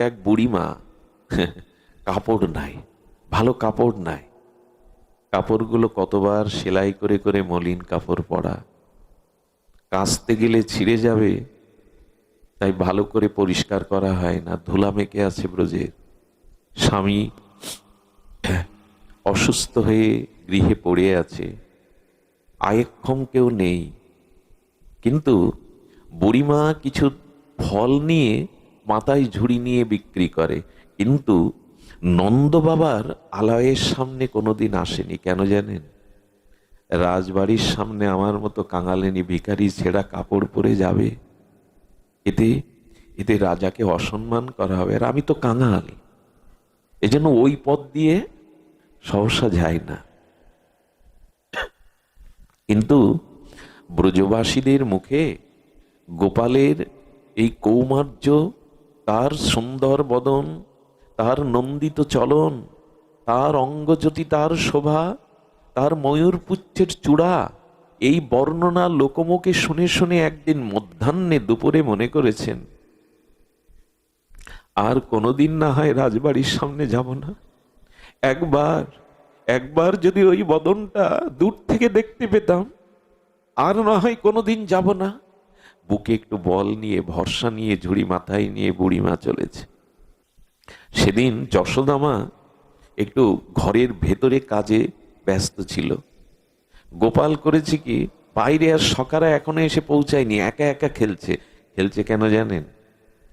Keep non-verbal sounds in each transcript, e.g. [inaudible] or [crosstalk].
এক বুড়িমা, কাপড় নাই, ভালো কাপড় নাই। কাপড়গুলো কতবার সেলাই করে করে মলিন কাপড় পরা। কাচতে গেলে ছিঁড়ে যাবে, তাই ভালো করে পরিষ্কার করা হয় না। ধুলা মেকে আছে ব্রজের। স্বামী অসুস্থ হয়ে গৃহে পড়ে আছে। আয়েক্ষম কেউ নেই। কিন্তু বুড়িমা কিছু ফল নিয়ে মাথায় ঝুড়ি নিয়ে বিক্রি করে। কিন্তু নন্দ বাবার আলয়ের সামনে কোনোদিন আসেনি, কেন জানেন? রাজবাড়ির সামনে আমার মতো কাঙালেনি ভিখারি ছেঁড়া কাপড় পরে যাবে। এতে এতে রাজাকে অসম্মান করা হবে। আর আমি তো কাঙাল। এজন্য ওই পথ দিয়ে সহসা যায় না। কিন্তু ব্রজবাসীদের মুখে গোপালের এই কৌমার্য তার সুন্দর বদন, তার নন্দিত চলন, তার অঙ্গজ্যোতি, তার শোভা, তার ময়ূর পুচ্ছের চূড়া, এই বর্ণনা লোকমুখে শুনে শুনে একদিন মধ্যাহ্নে দুপুরে মনে করেছেন, আর কোনোদিন না হয় রাজবাড়ির সামনে যাব না। একবার একবার যদি ওই বদনটা দূর থেকে দেখতে পেতাম, আর না হয় কোনোদিন যাব না। বুকে একটু বল নিয়ে, ভরসা নিয়ে, ঝুড়ি মাথায় নিয়ে বুড়িমা চলেছে। সেদিন যশোদামা একটু ঘরের ভেতরে কাজে ব্যস্ত ছিল। গোপাল করেছে কি, বাইরে আর সকারা এখনও এসে পৌঁছায়নি, একা একা খেলছে। খেলছে কেন জানেন?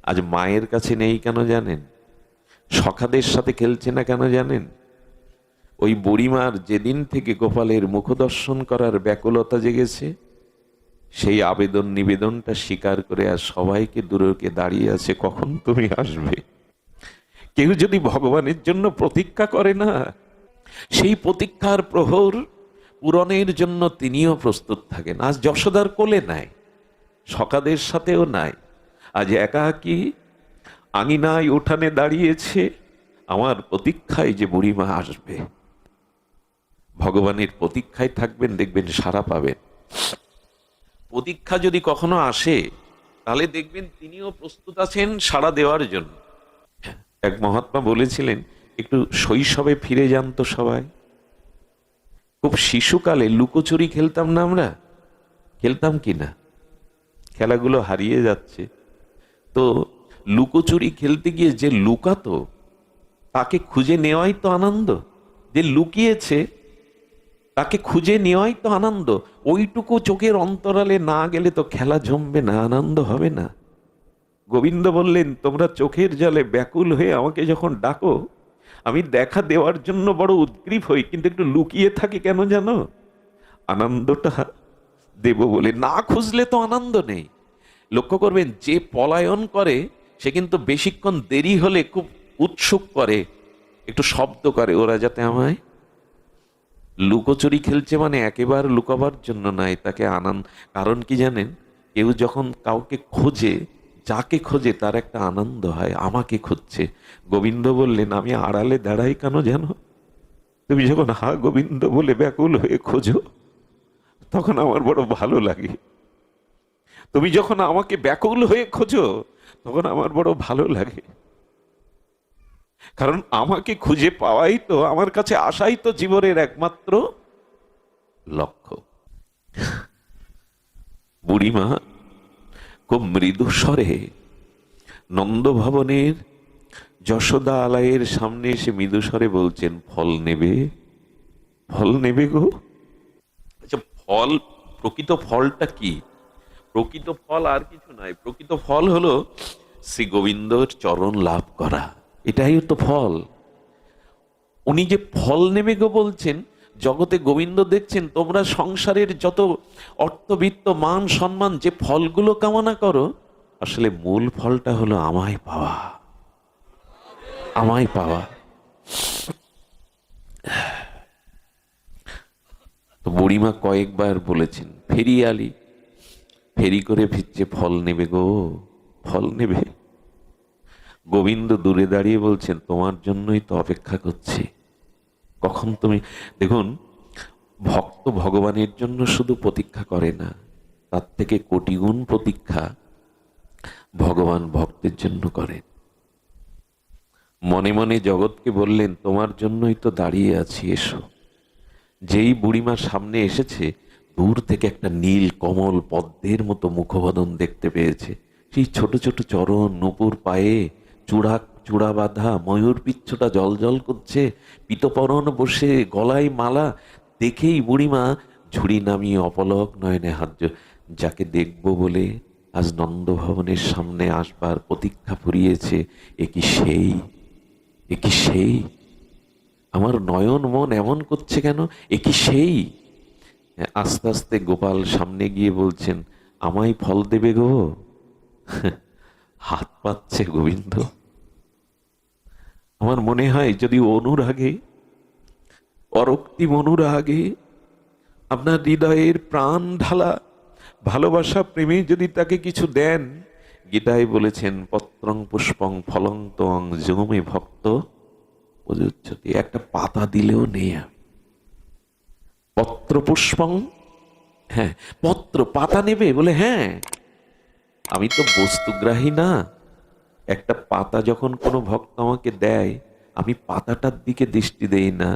আজ মায়ের কাছে নেই কেন জানেন? সখাদের সাথে খেলছে না কেন জানেন? ওই বুড়িমার যেদিন থেকে গোপালের মুখদর্শন করার ব্যাকুলতা জেগেছে সেই আবেদন নিবেদনটা স্বীকার করে আর সবাইকে দূরকে দাঁড়িয়ে আছে, কখন তুমি আসবে? কেউ যদি ভগবানের জন্য প্রতীক্ষা করে না, সেই প্রতীক্ষার প্রহর পূরণের জন্য তিনিও প্রস্তুত থাকেন। আজ যশোদার কোলে নাই, সকাদের সাথেও নাই। আজ একাকী আঙিনায় উঠানে দাঁড়িয়েছে, আমার প্রতীক্ষায় যে বুড়িমা আসবে। ভগবানের প্রতীক্ষায় থাকবেন, দেখবেন সারা পাবেন। প্রতীক্ষা যদি কখনো আসে, তাহলে দেখবেন তিনিও প্রস্তুত আছেন সাড়া দেওয়ার জন্য। এক মহাত্মা বলেছিলেন, একটু শৈশবে ফিরে যান তো সবাই। খুব শিশুকালে লুকোচুরি খেলতাম না আমরা। খেলতাম কি না? খেলাগুলো হারিয়ে যাচ্ছে। তো লুকোচুরি খেলতে গিয়ে যে লুকাতো, তাকে খুঁজে নেওয়াই তো আনন্দ। যে লুকিয়েছে, তাকে খুঁজে নেওয়াই তো আনন্দ। ওইটুকু চোখের অন্তরালে না গেলে তো খেলা জমবে না, আনন্দ হবে না। গোবিন্দ বললেন, তোমরা চোখের জলে ব্যাকুল হয়ে আমাকে যখন ডাকো, আমি দেখা দেওয়ার জন্য বড় উদ্গ্রীব হই, কিন্তু একটু লুকিয়ে থাকি কেন জানো? আনন্দটা দেব বলে, না খুঁজলে তো আনন্দ নেই। লক্ষ্য করবেন, যে পলায়ন করে, সে কিন্তু বেশিক্ষণ দেরি হলে খুব উৎসুক করে, একটু শব্দ করে ওরা যাতে আমায় লুকোচুরি খেলছে মানে একেবারে লুকাবার জন্য নাই তাকে আনন্দ, কারণ কি জানেন? কেউ যখন কাউকে খোঁজে, যাকে খোঁজে তার একটা আনন্দ হয়, আমাকে খুঁজছে। গোবিন্দ বললেন, আমি আড়ালে দাঁড়াই কেন জানো? তুমি যখন হা গোবিন্দ বলে ব্যাকুল হয়ে খোঁজো, তখন আমার বড় ভালো লাগে। তুমি যখন আমাকে ব্যাকুল হয়ে খোঁজো, তখন আমার বড় ভালো লাগে। কারণ আমাকে খুঁজে পাওয়াই তো, আমার কাছে আসাই তো জীবনের একমাত্র লক্ষ্য। বুড়িমা, খুব মৃদু স্বরে নন্দভবনের যশোদা আলায়ের সামনে এসে মৃদু স্বরে বলছেন, ফল নেবে? ফল নেবে গো? আচ্ছা ফল, প্রকৃত ফলটা কি? প্রকৃত ফল আর কিছু নয় প্রকৃত ফল হলো শ্রী গোবিন্দর চরণ লাভ করা। এটাই তো ফল। উনি যে ফল নেবে গো বলছেন, জগতে গোবিন্দ দেখছেন, তোমরা সংসারের যত অর্থবিত্ত, মান, সম্মান, যে ফলগুলো কামনা করো, আসলে মূল ফলটা হলো আমায় পাওয়া। আমায় পাওয়া। তো বুড়িমা কয়েকবার বলেছেন, ফেরি আলি, ফেরি করে ফিরছে ফল নেবে গো, ফল নেবে। গোবিন্দ দূরে দাঁড়িয়ে বলছেন, তোমার জন্যই তো অপেক্ষা করছি। কখন তুমি দেখুন, ভক্ত ভগবানের জন্য শুধু প্রতীক্ষা করে না, তার থেকে কোটি গুণ প্রতীক্ষা ভগবান ভক্তের জন্য করেন। মনে মনে জগৎকে বললেন, তোমার জন্যই তো দাঁড়িয়ে আছি, এসো। যেই বুড়িমা সামনে এসেছে, দূর থেকে একটা নীল কমল পদ্মের মতো মুখবদন দেখতে পেয়েছে। সেই ছোট ছোট চরণ নুপুর পায়ে চূড়া চূড়া বাঁধা, ময়ূর পিচ্ছটা জল জল করছে, পিতপরণ বসে, গলায় মালা, দেখেই বুড়িমা ঝুড়ি নামিয়ে অপলক নয়নে হাত যাকে দেখব বলে আজ নন্দভবনের সামনে আসবার প্রতীক্ষা ফুরিয়েছে, এ কি সেই? এ কি সেই? আমার নয়ন মন এমন করছে কেন? এ কি সেই? আস্তে আস্তে গোপাল সামনে গিয়ে বলছেন, আমায় ফল দেবে গো? হাত পাচ্ছে গোবিন্দ। আমার মনে হয় যদি অনুরাগে, অরক্তিম অনুরাগে, আপনার হৃদয়ের প্রাণ ঢালা ভালোবাসা, প্রেমে যদি তাকে কিছু দেন, গীতায় বলেছেন, পত্রং পুষ্পং ফলং তং জমে ভক্ত প্রযোজ্যতে। একটা পাতা দিলেও নেই। পত্র পুষ্পং? হ্যাঁ পত্র পাতা নেবে বলে হ্যাঁ। আমি তো বস্তুগ্রাহী না। একটা পাতা যখন কোনো ভক্ত আমাকে দেয়, আমি পাতাটার দিকে দৃষ্টি দেই না।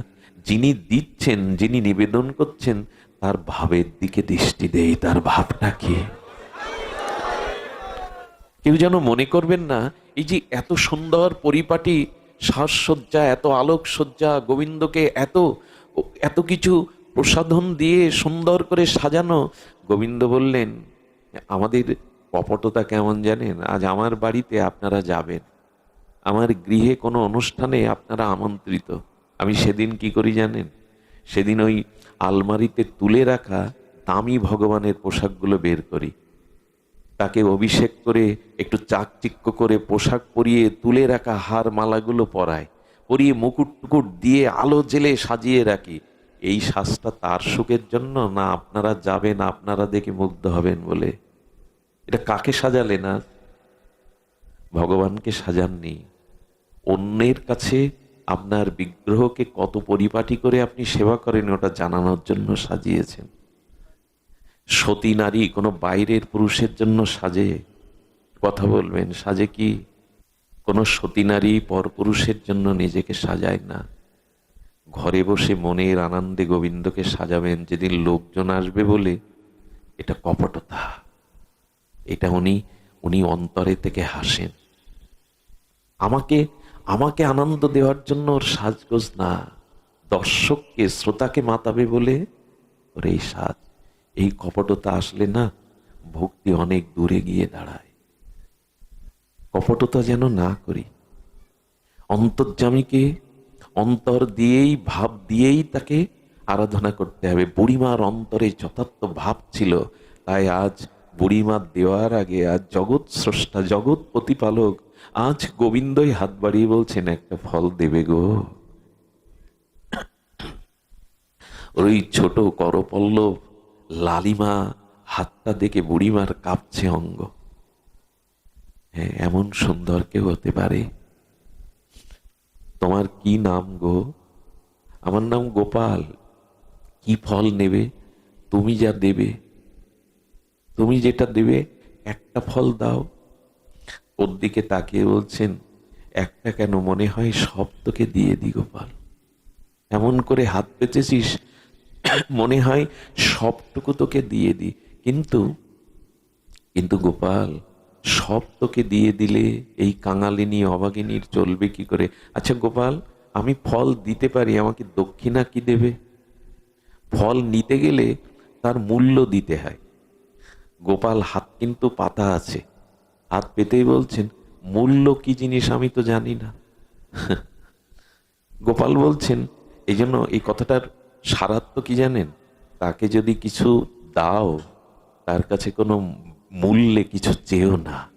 যিনি দিচ্ছেন, যিনি নিবেদন করছেন, তার ভাবের দিকে দৃষ্টি দেই, তার ভাবটা কি কেউ যেন মনে করবেন না, এই যে এত সুন্দর পরিপাটি, সাজসজ্জা, এত আলোকসজ্জা, গোবিন্দকে এত এত কিছু প্রসাধন দিয়ে সুন্দর করে সাজানো। গোবিন্দ বললেন, আমাদের কপটতা কেমন জানেন? আজ আমার বাড়িতে আপনারা যাবেন। আমার গৃহে কোনো অনুষ্ঠানে আপনারা আমন্ত্রিত। আমি সেদিন কি করি জানেন? সেদিন ওই আলমারিতে তুলে রাখা দামি ভগবানের পোশাকগুলো বের করি। তাকে অভিষেক করে একটু চাকচিক্য করে পোশাক পরিয়ে তুলে রাখা হার মালাগুলো পরায় পরিয়ে মুকুট টুকুট দিয়ে আলো জেলে সাজিয়ে রাখি। এই সাজটা তার সুখের জন্য না আপনারা যাবেন, আপনারা দেখে মুগ্ধ হবেন বলে। এটা কাকে সাজালে না? ভগবানকে সাজাননি। অন্যের কাছে আপনার বিগ্রহকে কত পরিপাটি করে আপনি সেবা করেন, ওটা জানানোর জন্য সাজিয়েছেন। সতী নারী কোনো বাইরের পুরুষের জন্য সাজে, কথা বলবেন, সাজে কি? কোনো সতী নারী পরপুরুষের জন্য নিজেকে সাজায় না। ঘরে বসে মনের আনন্দে গোবিন্দকে সাজাবেন, যেদিন লোকজন আসবে বলে, এটা কপটতা। এটা উনি উনি অন্তরে থেকে হাসেন। আমাকে আমাকে আনন্দ দেওয়ার জন্য ওর সাজগোজ না, দর্শককে, শ্রোতাকে মাতাবে বলে ওর এই সাজ। এই কপটতা আসলে না, ভক্তি অনেক দূরে গিয়ে দাঁড়ায়। কপটতা যেন না করি। অন্তর্জামীকে অন্তর দিয়েই, ভাব দিয়েই তাকে আরাধনা করতে হবে। বুড়িমার অন্তরে যথার্থ ভাব ছিল, তাই আজ বুড়িমার দেওয়ার আগে আজ জগৎ স্রষ্টা, জগৎ প্রতিপালক, আজ গোবিন্দই হাত বাড়িয়ে বলছেন, একটা ফল দেবে গো। ওই ছোট করপল্লব লালিমা হাতটা দেখে বুড়িমার কাঁপছে অঙ্গ। হ্যাঁ এমন সুন্দর কেউ হতে পারে? তোমার কি নাম গো? আমার নাম গোপাল। কি ফল নেবে? তুমি যা দেবে তুমি যেটা দেবে, একটা ফল দাও। ওর দিকে তাকিয়ে বলছেন, একটা কেন? মনে হয় সব তোকে দিয়ে দি গোপাল। এমন করে হাত পেতেছিস মনে হয় সবটুকু তোকে দিয়ে দি। কিন্তু কিন্তু গোপাল, সব তোকে দিয়ে দিলে এই কাঙালিনী অভাগিনীর চলবে কি করে? আচ্ছা গোপাল, আমি ফল দিতে পারি, আমাকে দক্ষিণা কি দেবে? ফল নিতে গেলে তার মূল্য দিতে হয়। গোপাল হাত কিন্তু পাতা আছে। হাত পেতেই বলছেন, মূল্য কি জিনিস আমি তো জানি না। [laughs] গোপাল বলছেন, এই জন্য এই কথাটার সারাত্ম কি জানেন? তাকে যদি কিছু দাও, তার কাছে কোনো মূল্যে কিছু চেয়েও না।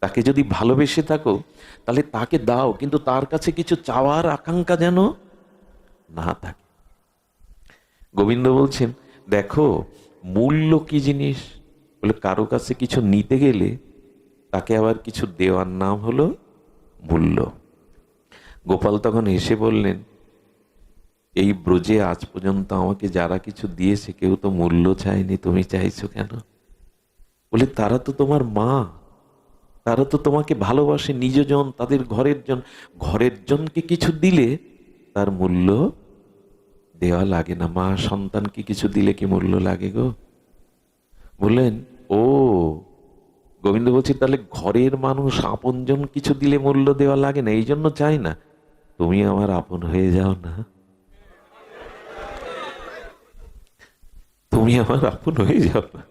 তাকে যদি ভালোবেসে থাকো, তাহলে তাকে দাও, কিন্তু তার কাছে কিছু চাওয়ার আকাঙ্ক্ষা যেন না থাকে। গোবিন্দ বলছেন, দেখো মূল্য কি জিনিস? বলে কারও কাছে কিছু নিতে গেলে তাকে আবার কিছু দেওয়ার নাম হলো মূল্য। গোপাল তখন হেসে বললেন, এই ব্রজে আজ পর্যন্ত আমাকে যারা কিছু দিয়েছে কেউ তো মূল্য চায়নি, তুমি চাইছো কেন? বলে, তারা তো তোমার মা, তারা তো তোমাকে ভালোবাসে, নিজজন, তাদের ঘরের জন, ঘরের জনকে কিছু দিলে তার মূল্য দেওয়া লাগে না। মা, সন্তানকে কিছু দিলে কি মূল্য লাগে গো? বললেন, ও, গোবিন্দ বলছি, তাহলে ঘরের মানুষ আপনজন কিছু দিলে মূল্য দেওয়া লাগে না, এই জন্য চাই না। তুমি আমার আপন হয়ে যাও না। তুমি আমার আপন হয়ে যাও না।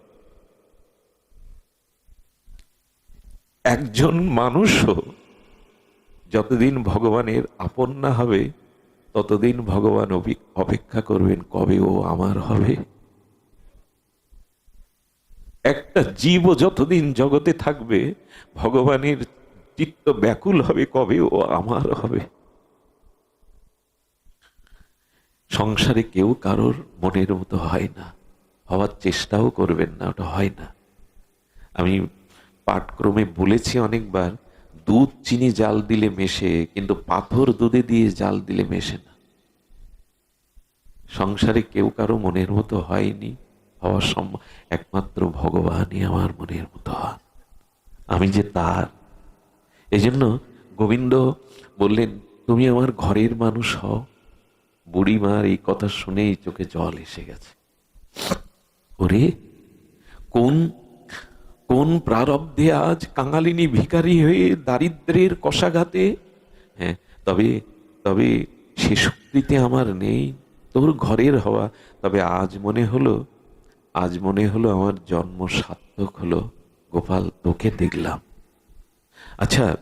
একজন মানুষও যতদিন ভগবানের আপন না হবে ততদিন ভগবান অপে- অপেক্ষা করবেন কবে ও আমার হবে। একটা জীব যতদিন জগতে থাকবে, ভগবানের চিত্ত ব্যাকুল হবে কবে ও আমার হবে। সংসারে কেউ কারোর মনের মতো হয় না। হওয়ার চেষ্টাও করবেন না, ওটা হয় না। আমি পাঠক্রমে বলেছি অনেকবার দুধ চিনি জাল দিলে মেশে, কিন্তু পাথর দুধে দিয়ে জাল দিলে মেশে না। সংসারে কেউ কারও মনের মতো হয়নি হওয়ার সম্ভব একমাত্র ভগবানই আমার মনের মতো হন। আমি যে তার। এই জন্য গোবিন্দ বললেন, তুমি আমার ঘরের মানুষ হও। বুড়িমার এই কথা শুনেই চোখে জল এসে গেছে। ওরে, কোন কোন প্রারব্ধে আজ কাঙালিনী ভিখারি হয়ে দারিদ্রের কষাঘাতে? হ্যাঁ তবে তবে সে শক্তিতে আমার নেই তোর ঘরের হওয়া। তবে আজ মনে হলো, আজ মনে হলো আমার জন্ম সার্থক হলো। গোপাল, তোকে দেখলাম। আচ্ছা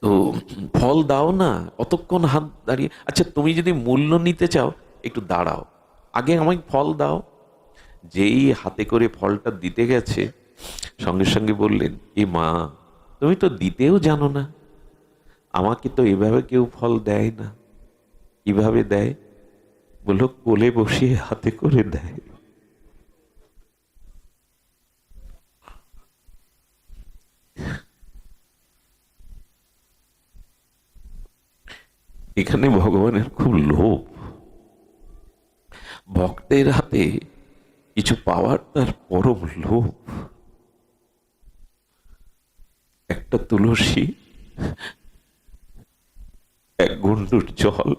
তো ফল দাও না, অতক্ষণ হাত দাঁড়িয়ে। আচ্ছা তুমি যদি মূল্য নিতে চাও, একটু দাঁড়াও। আগে আমায় ফল দাও। যেই হাতে করে ফলটা দিতে গেছে সঙ্গে সঙ্গে বললেন, এ মা, তুমি তো দিতেও জানো না। আমাকে তো এভাবে কেউ ফল দেয় না। কীভাবে দেয়? বলল কোলে বসিয়ে হাতে করে দেয়। এখানে ভগবানের খুব লোভ। ভক্তের হাতে কিছু পাওয়ার তার পরম লোভ। একটা তুলসী, এক গুন্ডুর জল,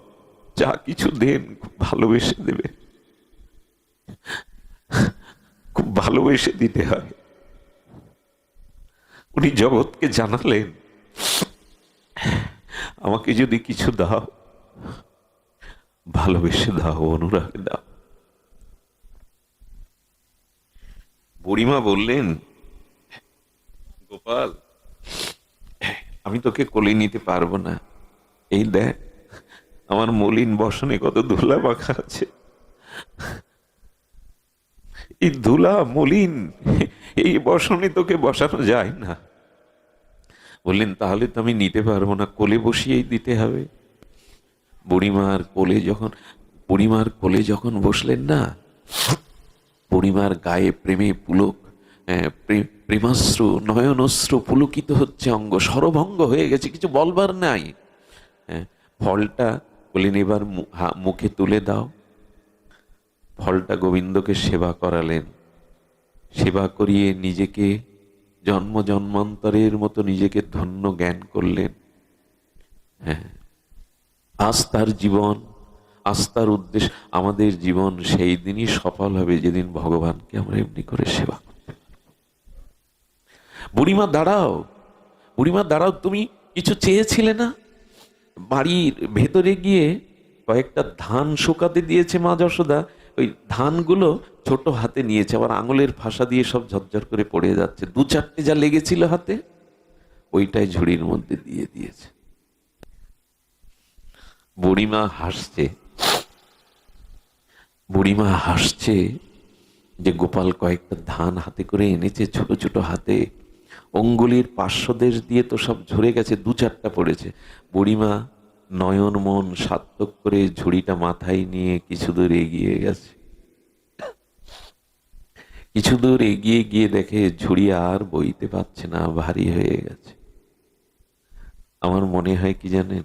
যা কিছু দেন খুব ভালোবেসে দেবে। খুব ভালোবেসে দিতে হয়। উনি জগৎকে জানালেন, আমাকে যদি কিছু দাও, ভালোবেসে দাও, অনুরাগে দাও। বুড়িমা বললেন, গোপাল আমি তোকে কোলে নিতে পারব না। এই দেখ আমার মলিন বসনে কত ধুলা মাখা আছে। এই ধুলা মলিন এই বসনে তোকে বসানো যায় না। বললেন তাহলে তো আমি নিতে পারব না কোলে বসিয়েই দিতে হবে। বুড়িমার কোলে যখন বুড়িমার কোলে যখন বসলেন না বুড়িমার গায়ে প্রেমে পুলক আহ, প্রে- প্রেমাশ্রু নয়নশ্রু পুলকিত হচ্ছে অঙ্গ সরভঙ্গ হয়ে গেছে কিছু বলবার নাই। হ্যাঁ, ফলটা বললেন এবার মুখে তুলে দাও। ফলটা গোবিন্দকে সেবা করালেন। সেবা করিয়ে নিজেকে জন্ম জন্মান্তরের মতো নিজেকে ধন্য জ্ঞান করলেন। হ্যাঁ আস্থার জীবন আস্থার উদ্দেশ্য আমাদের জীবন সেই দিনই সফল হবে যেদিন ভগবানকে আমরা এমনি করে সেবা বুড়িমা, দাঁড়াও। বুড়িমা, দাঁড়াও, তুমি কিছু চেয়েছিলে না? বাড়ির ভেতরে গিয়ে কয়েকটা ধান শুকাতে দিয়েছে মা যশোদা। ওই ধানগুলো ছোট হাতে নিয়েছে, আবার আঙুলের ফাঁসা দিয়ে সব ঝরঝর করে পড়ে যাচ্ছে। দু চারটে যা লেগেছিল হাতে, ওইটাই ঝুড়ির মধ্যে দিয়ে দিয়েছে। বুড়িমা হাসছে। বুড়িমা হাসছে যে গোপাল কয়েকটা ধান হাতে করে এনেছে ছোট ছোট হাতে। অঙ্গুলির পার্শ্বদেশ দিয়ে তো সব ঝরে গেছে, দু চারটা পড়েছে। বুড়িমা, নয়ন মন সার্থক করে ঝুড়িটা মাথায় নিয়ে কিছু দূর এগিয়ে গেছে। কিছু দূর এগিয়ে গিয়ে দেখে ঝুড়ি আর বইতে পারছে না, ভারী হয়ে গেছে। আমার মনে হয় কি জানেন?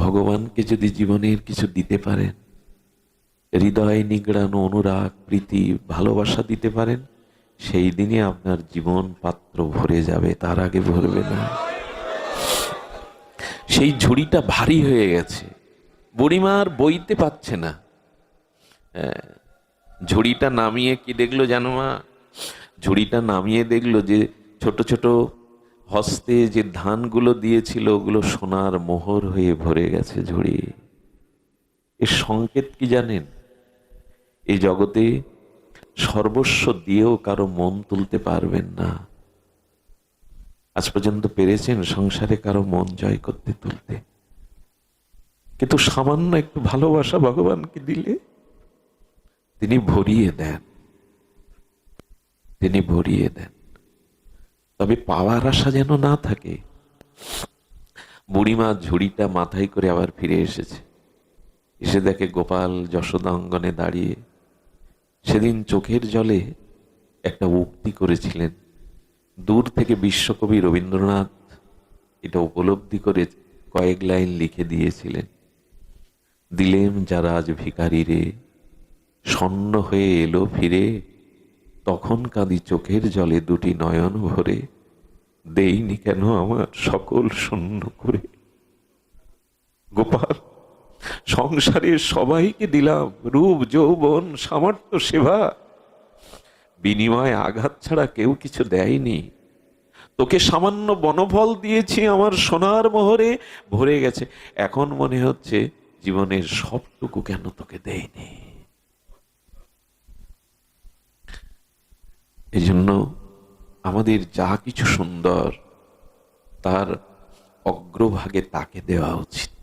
ভগবানকে যদি জীবনের কিছু দিতে পারেন, হৃদয় নিগড়ানো অনুরাগ, প্রীতি, ভালোবাসা দিতে পারেন সেই দিনই আপনার জীবন পাত্র ভরে যাবে তার আগে ভরবে না। সেই ঝুড়িটা ভারী হয়ে গেছে। বুড়িমার বইতে পাচ্ছে না। হ্যাঁ, ঝুড়িটা নামিয়ে কি দেখল জানো মা? ঝুড়িটা নামিয়ে দেখল যে ছোট ছোট হস্তে যে ধানগুলো দিয়েছিল ওগুলো সোনার মোহর হয়ে ভরে গেছে ঝুড়ি। এর সংকেত কি জানেন? এই জগতে সর্বস্ব দিয়েও কারও মন তুলতে পারবেন না। আজ পর্যন্ত পেরেছেন সংসারে কারও মন জয় করতে তুলতে। কিন্তু সামান্য একটু ভালোবাসা ভগবানকে দিলে তিনি ভরিয়ে দেন। তিনি ভরিয়ে দেন। তবে পাওয়ার আশা যেন না থাকে, বুড়িমা ঝুড়িটা মাথায় করে আবার ফিরে এসেছে। এসে দেখে গোপাল যশোদা অঙ্গনে দাঁড়িয়ে সেদিন চোখের জলে একটা উক্তি করেছিলেন। দূর থেকে বিশ্বকবি রবীন্দ্রনাথ এটা উপলব্ধি করে কয়েক লাইন লিখে দিয়েছিলেন। দিলেম যারা আজ ভিখারি রে স্বর্ণ হয়ে এলো ফিরে, তখন কাঁদি চোখের জলে দুটি নয়ন ভরে, দেইনি কেন আমার সকল শূন্য করে গোপাল সংসারের সবাইকে দিলাম, রূপ, যৌবন, সামর্থ্য, সেবা। বিনিময়ে আঘাত ছাড়া কেউ কিছু দেয়নি। তোকে সামান্য বনফল দিয়েছি আমার সোনার মোহরে, ভরে গেছে। এখন মনে হচ্ছে জীবনের সবটুকু কেন তোকে দেয়নি। এই জন্য আমাদের যা কিছু সুন্দর, তার অগ্রভাগে তাকে দেওয়া উচিত।